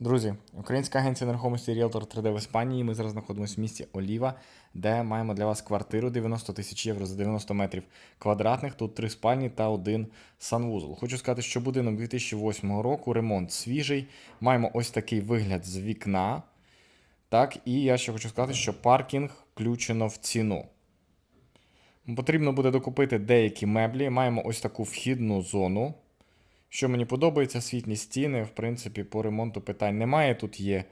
Друзі, українська агенція нерухомості Realtor 3D в Іспанії. Ми зараз знаходимося в місті Оліва, де маємо для вас квартиру 90 тисяч євро за 90 метрів квадратних. Тут три спальні та один санвузол. Хочу сказати, що будинок 2008 року, ремонт свіжий. Маємо ось такий вигляд з вікна. Так, і я ще хочу сказати, що паркінг включено в ціну. Потрібно буде докупити деякі меблі. Маємо ось таку вхідну зону. Що мені подобається, світні стіни, в принципі, по ремонту питань немає. Тут є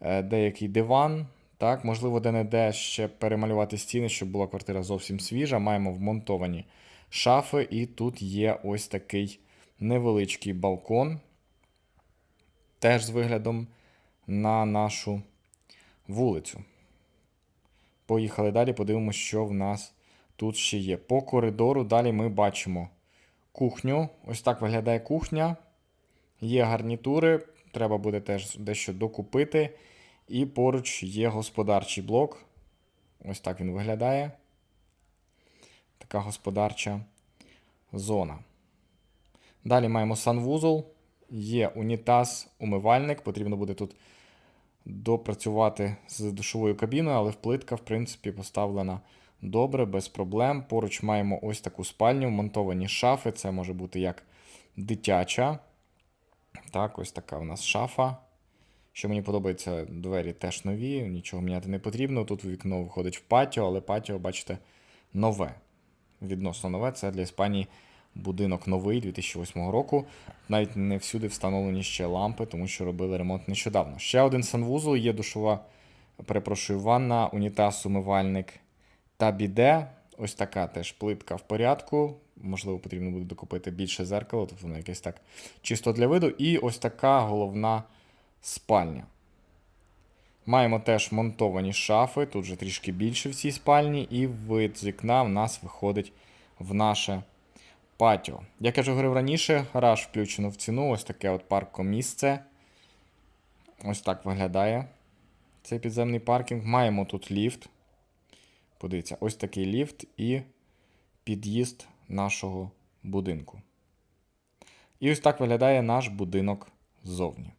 е, деякий диван. Так, можливо, де-не-де ще перемалювати стіни, щоб була квартира зовсім свіжа. Маємо вмонтовані шафи, і тут є ось такий невеличкий балкон. Теж з виглядом на нашу вулицю. Поїхали далі, подивимося, що в нас тут ще є. По коридору далі ми бачимо кухню. Ось так виглядає кухня. Є гарнітури, треба буде теж дещо докупити. І поруч є господарчий блок. Ось так він виглядає. Така господарча зона. Далі маємо санвузол, є унітаз, умивальник. Потрібно буде тут допрацювати з душовою кабіною, але плитка, в принципі, поставлена добре, без проблем. Поруч маємо ось таку спальню, вмонтовані шафи. Це може бути як дитяча. Так, ось така у нас шафа. Що мені подобається, двері теж нові, нічого міняти не потрібно. Тут вікно виходить в патіо, але патіо, бачите, нове. Відносно нове. Це для Іспанії будинок новий 2008 року. Навіть не всюди встановлені ще лампи, тому що робили ремонт нещодавно. Ще один санвузол, є душова, перепрошую, ванна, унітаз, умивальник та біде. Ось така теж плитка в порядку. Можливо, потрібно буде докупити більше зеркало, тобто воно якесь так чисто для виду. І ось така головна спальня. Маємо теж монтовані шафи, тут вже трішки більше в цій спальні, і вид з вікна в нас виходить в наше патіо. Як я вже говорив раніше, гараж включено в ціну. Ось таке от паркомісце. Ось так виглядає цей підземний паркінг. Маємо тут ліфт. Подивіться, ось такий ліфт і під'їзд нашого будинку. І ось так виглядає наш будинок ззовні.